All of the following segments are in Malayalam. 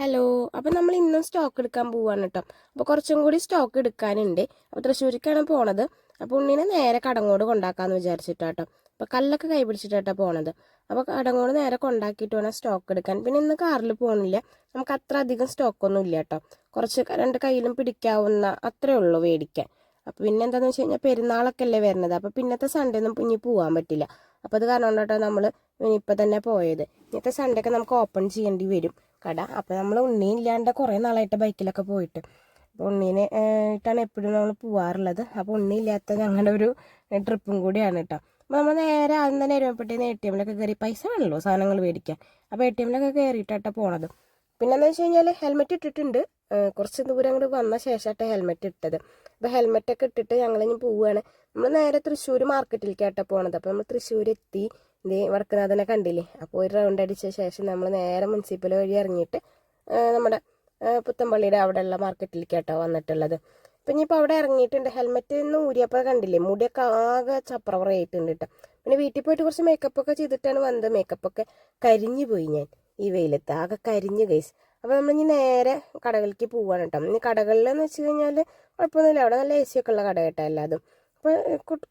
ഹലോ അപ്പം നമ്മൾ ഇന്നും സ്റ്റോക്ക് എടുക്കാൻ പോവാണ് കേട്ടോ അപ്പോൾ കുറച്ചും കൂടി സ്റ്റോക്ക് എടുക്കാനുണ്ട്. അപ്പോൾ തൃശ്ശൂരിക്കാണ് പോണത്. അപ്പോൾ ഉണ്ണിനെ നേരെ കടങ്ങോട് കൊണ്ടാക്കാന്ന് വിചാരിച്ചിട്ടാട്ടോ അപ്പോൾ കല്ലൊക്കെ കൈ പിടിച്ചിട്ടാട്ടോ പോണത്. അപ്പോൾ കടങ്ങോട് നേരെ കൊണ്ടാക്കിയിട്ട് വേണം സ്റ്റോക്ക് എടുക്കാൻ. പിന്നെ ഇന്ന് കാറിൽ പോകണില്ല നമുക്ക് അത്ര അധികം സ്റ്റോക്കൊന്നും ഇല്ല കേട്ടോ കുറച്ച് രണ്ട് കയ്യിലും പിടിക്കാവുന്ന അത്രേ ഉള്ളൂ മേടിക്കാൻ അപ്പോൾ പിന്നെ എന്താണെന്ന് വെച്ച് കഴിഞ്ഞാൽ പെരുന്നാളൊക്കെ അല്ലേ വരുന്നത് അപ്പോൾ പിന്നത്തെ സൺഡേ ഒന്നും ഇനി പോകാൻ പറ്റില്ല. അപ്പോൾ അത് കാരണം കൊണ്ടാട്ടോ നമ്മൾ ഇപ്പം തന്നെ പോയത്. ഇന്നത്തെ സൺഡേ ഒക്കെ നമുക്ക് ഓപ്പൺ ചെയ്യേണ്ടി വരും. കട. അപ്പോൾ നമ്മൾ ഉണ്ണീൻ ഇല്ലാണ്ട് കുറേ നാളായിട്ട് ബൈക്കിലൊക്കെ പോയിട്ട്. അപ്പോൾ ഉണ്ണീനെ ഇട്ടാണ് എപ്പോഴും നമ്മൾ പോവാറുള്ളത്. അപ്പോൾ ഉണ്ണി ഇല്ലാത്ത ഞങ്ങളുടെ ഒരു ട്രിപ്പും കൂടിയാണ് കേട്ടോ അപ്പോൾ നമ്മൾ നേരെ ആദ്യം തന്നെ എരുമപ്പെട്ടിന്ന് എ ടി എമ്മിലൊക്കെ കയറി പൈസ വേണമല്ലോ സാധനങ്ങൾ മേടിക്കാൻ. അപ്പോൾ എ ടി എമ്മിലൊക്കെ കയറിയിട്ടാണ് പോണത്. പിന്നെ എന്താ വെച്ച് കഴിഞ്ഞാൽ ഹെൽമെറ്റ് ഇട്ടിട്ടുണ്ട്. കുറച്ച് ദൂരം അങ്ങോട്ട് വന്ന ശേഷമായിട്ട് ഹെൽമെറ്റ് ഇട്ടത്. അപ്പോൾ ഹെൽമെറ്റൊക്കെ ഇട്ടിട്ട് ഞങ്ങളിനി പോവുകയാണ് നമ്മൾ നേരെ തൃശ്ശൂർ മാർക്കറ്റിലേക്കാട്ടോ പോണത്. അപ്പോൾ നമ്മൾ തൃശ്ശൂർ എത്തി ഇതേ വടക്കുനാഥനെ കണ്ടില്ലേ? അപ്പോൾ ഒരു റൗണ്ട് അടിച്ച ശേഷം നമ്മൾ നേരെ മുനിസിപ്പൽ വഴി ഇറങ്ങിയിട്ട് നമ്മുടെ പുത്തമ്പള്ളിയുടെ അവിടെയുള്ള മാർക്കറ്റിലേക്കാട്ടോ വന്നിട്ടുള്ളത്. അപ്പം ഇനിയിപ്പോൾ അവിടെ ഇറങ്ങിയിട്ടുണ്ട്. ഹെൽമെറ്റ് ഒന്ന് ഊരിയപ്പോൾ കണ്ടില്ലേ? മുടിയൊക്കെ ആകെ ചപ്രവറായിട്ടുണ്ട് കേട്ടോ. പിന്നെ വീട്ടിൽ പോയിട്ട് കുറച്ച് മേക്കപ്പ് ഒക്കെ ചെയ്തിട്ടാണ് വന്നത്. മേക്കപ്പ് ഒക്കെ കരിഞ്ഞു പോയി ഞാൻ ഈ വെയിലത്ത്. ആകെ കരിഞ്ഞു ഗൈസ് അപ്പോൾ നമ്മളിനി നേരെ കടകളിലേക്ക് പോവാണ് കേട്ടോ. ഇനി കടകളിലെന്ന് വെച്ച് കഴിഞ്ഞാൽ കുഴപ്പമൊന്നുമില്ല. അവിടെ നല്ല എ സി ഒക്കെ ഉള്ള കട കേട്ടോ എല്ലാതും.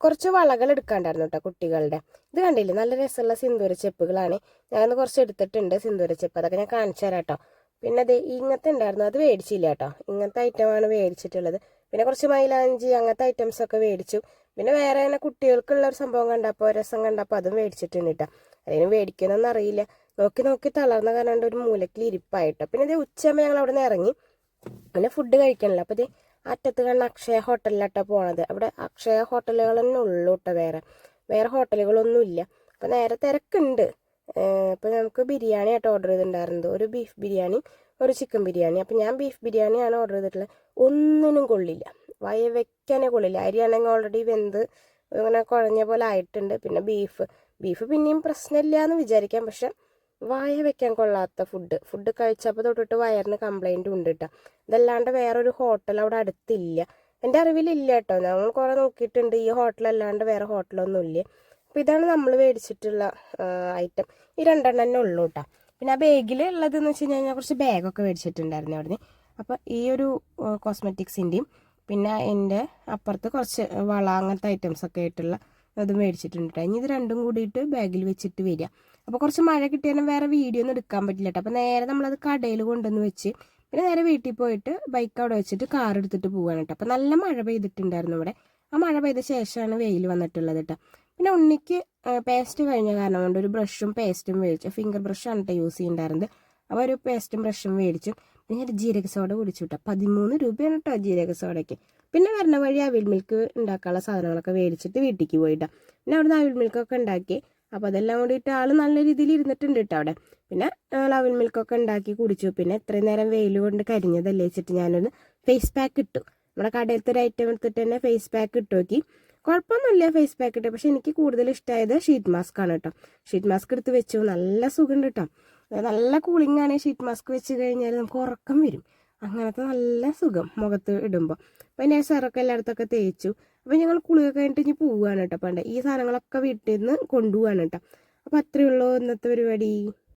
കുറച്ച് വളകൾ എടുക്കാണ്ടായിരുന്നു കേട്ടോ കുട്ടികളുടെ. ഇത് കണ്ടില്ലേ? നല്ല രസമുള്ള സിന്ദൂര ചെപ്പുകളാണ്. ഞാനൊന്ന് കുറച്ച് എടുത്തിട്ടുണ്ട് സിന്ദൂര ചെപ്പ്. അതൊക്കെ ഞാൻ കാണിച്ചു തരാം കേട്ടോ പിന്നെ അത് ഇങ്ങനത്തെ ഉണ്ടായിരുന്നു. അത് മേടിച്ചില്ല കേട്ടോ ഇങ്ങനത്തെ ഐറ്റമാണ് മേടിച്ചിട്ടുള്ളത്. പിന്നെ കുറച്ച് മൈലാഞ്ചി അങ്ങനത്തെ ഐറ്റംസ് ഒക്കെ മേടിച്ചു. പിന്നെ വേറെ തന്നെ കുട്ടികൾക്കുള്ള ഒരു സംഭവം കണ്ടപ്പോൾ രസം കണ്ടപ്പോൾ അതും മേടിച്ചിട്ടുണ്ട് കേട്ടോ അതിന് മേടിക്കുന്നൊന്നും അറിയില്ല. നോക്കി നോക്കി തളർന്ന കാരണം ഒരു മൂലക്കിൽ ഇരിപ്പായിട്ടോ പിന്നെ ഇത് ഉച്ചയാകുമ്പോൾ ഞങ്ങൾ അവിടെ നിന്ന് ഇറങ്ങി. പിന്നെ ഫുഡ് കഴിക്കണല്ലോ. അപ്പോൾ ഇത് അറ്റത്ത് കാണുന്ന അക്ഷയ ഹോട്ടലിലാട്ടോ പോണത്. അവിടെ അക്ഷയ ഹോട്ടലുകൾ തന്നെ ഉള്ളൂ കേട്ടോ വേറെ. വേറെ ഹോട്ടലുകളൊന്നും ഇല്ല അപ്പോൾ നേരെ തിരക്കുണ്ട്. അപ്പോൾ നമുക്ക് ബിരിയാണി ആയിട്ട് ഓർഡർ ചെയ്തിട്ടുണ്ടായിരുന്നത്. ഒരു ബീഫ് ബിരിയാണി ഒരു ചിക്കൻ ബിരിയാണി. അപ്പോൾ ഞാൻ ബീഫ് ബിരിയാണിയാണ് ഓർഡർ ചെയ്തിട്ടുള്ളത് ഒന്നിനും കൊള്ളില്ല. വയ വെക്കാനേ കൊള്ളില്ല. അരിയാണെങ്കിൽ ഓൾറെഡി വെന്ത് ഇങ്ങനെ കുഴഞ്ഞ പോലെ ആയിട്ടുണ്ട്. പിന്നെ ബീഫ്. ബീഫ് പിന്നെയും പ്രശ്നമില്ല എന്ന് വിചാരിക്കാം. പക്ഷെ വായ വെക്കാൻ കൊള്ളാത്ത ഫുഡ് ഫുഡ് കഴിച്ചപ്പോൾ തൊട്ടിട്ട് വയറിന് കംപ്ലൈന്റ് ഉണ്ട് കേട്ടോ ഇതല്ലാണ്ട് വേറൊരു ഹോട്ടൽ അവിടെ അടുത്തില്ല. എന്റെ അറിവിലില്ല കേട്ടോ നമ്മൾ കുറേ നോക്കിയിട്ടുണ്ട്. ഈ ഹോട്ടലല്ലാണ്ട് വേറെ ഹോട്ടലൊന്നും ഇല്ല. അപ്പോൾ ഇതാണ് നമ്മൾ മേടിച്ചിട്ടുള്ള ഐറ്റം ഈ രണ്ടെണ്ണം തന്നെ ഉള്ളൂ കേട്ടോ പിന്നെ ആ ബാഗിൽ ഉള്ളതെന്ന് വെച്ച് കഴിഞ്ഞാൽ കുറച്ച് ബാഗൊക്കെ മേടിച്ചിട്ടുണ്ടായിരുന്നു അവിടുന്ന്. അപ്പോൾ ഈ ഒരു കോസ്മെറ്റിക്സിന്റെയും പിന്നെ എന്റെ അപ്പുറത്ത് കുറച്ച് വള അങ്ങനത്തെ ഐറ്റംസ് ഒക്കെ ആയിട്ടുള്ള അത് മേടിച്ചിട്ടുണ്ട് കേട്ടോ ഇനി ഇത് രണ്ടും കൂടിയിട്ട് ബാഗിൽ വെച്ചിട്ട് വരിക. അപ്പോൾ കുറച്ച് മഴ കിട്ടിയാലും വേറെ വീഡിയോ ഒന്നും എടുക്കാൻ പറ്റില്ല കേട്ടോ അപ്പോൾ നേരെ നമ്മളത് കടയിൽ കൊണ്ടുവന്ന് വെച്ച് പിന്നെ നേരെ വീട്ടിൽ പോയിട്ട് ബൈക്ക് അവിടെ വെച്ചിട്ട് കാർ എടുത്തിട്ട് പോവാണ് കേട്ടോ അപ്പോൾ നല്ല മഴ പെയ്തിട്ടുണ്ടായിരുന്നു ഇവിടെ. ആ മഴ പെയ്ത ശേഷമാണ് വെയിൽ വന്നിട്ടുള്ളത് കേട്ടോ പിന്നെ ഉണ്ണിക്ക് പേസ്റ്റ് കഴിഞ്ഞ കാരണം കൊണ്ട് ഒരു ബ്രഷും പേസ്റ്റും മേടിച്ചു. ഫിംഗർ ബ്രഷാണ് കേട്ടോ യൂസ് ചെയ്യുന്നുണ്ടായിരുന്നത് അപ്പോൾ ഒരു പേസ്റ്റും ബ്രഷും മേടിച്ചു. ഒരു ജീരക സോഡ കുടിച്ചു വിട്ടാൽ പതിമൂന്ന് രൂപയാണ് കേട്ടോ ജീരക സോഡയ്ക്ക്. പിന്നെ വരണ വഴി അവിൽ മിൽക്ക് ഉണ്ടാക്കാനുള്ള സാധനങ്ങളൊക്കെ മേടിച്ചിട്ട് വീട്ടിലേക്ക് പോയിട്ടാ. പിന്നെ അവിടുന്ന് അവിൽ മിൽക്കൊക്കെ ഉണ്ടാക്കി. അപ്പോൾ അതെല്ലാം കൂടിയിട്ട് ആൾ നല്ല രീതിയിൽ ഇരുന്നിട്ടുണ്ട് കേട്ടോ അവിടെ. പിന്നെ അവിൽ മിൽക്കൊക്കെ ഉണ്ടാക്കി കുടിച്ചു. പിന്നെ ഇത്രയും നേരം വെയിൽ കൊണ്ട് കരിഞ്ഞതല്ലേ വെച്ചിട്ട് ഞാനൊന്ന് ഫേസ് പാക്ക് ഇട്ടു. നമ്മുടെ കടയിലത്തെ ഒരു ഐറ്റം എടുത്തിട്ട് തന്നെ ഫേസ് പാക്ക് ഇട്ട് നോക്കി. കുഴപ്പമൊന്നുമില്ല ഫേസ് പാക്ക് ഇട്ട്. പക്ഷെ എനിക്ക് കൂടുതൽ ഇഷ്ടമായത് ഷീറ്റ് മാസ്ക് ആണ് കേട്ടോ ഷീറ്റ് മാസ്ക് എടുത്ത് വെച്ചു. നല്ല സുഖമുണ്ട് കേട്ടോ നല്ല കൂളിംഗ് ആണ്. ഷീറ്റ് മാസ്ക് വെച്ച് കഴിഞ്ഞാൽ നമുക്ക് ഉറക്കം വരും. അങ്ങനത്തെ നല്ല സുഖം മുഖത്ത് ഇടുമ്പോൾ അപ്പോൾ ഞാൻ സാറൊക്കെ എല്ലായിടത്തൊക്കെ തേച്ചു. അപ്പോൾ ഞങ്ങൾ കുളിയൊക്കെ കഴിഞ്ഞിട്ട് ഇനി പോവുകയാണ് കേട്ടോ പണ്ട്. ഈ സാധനങ്ങളൊക്കെ വീട്ടിൽ നിന്ന് കൊണ്ടുപോവാണ് കേട്ടോ. അപ്പോൾ അത്രയേ ഉള്ളൂ ഇന്നത്തെ പരിപാടി.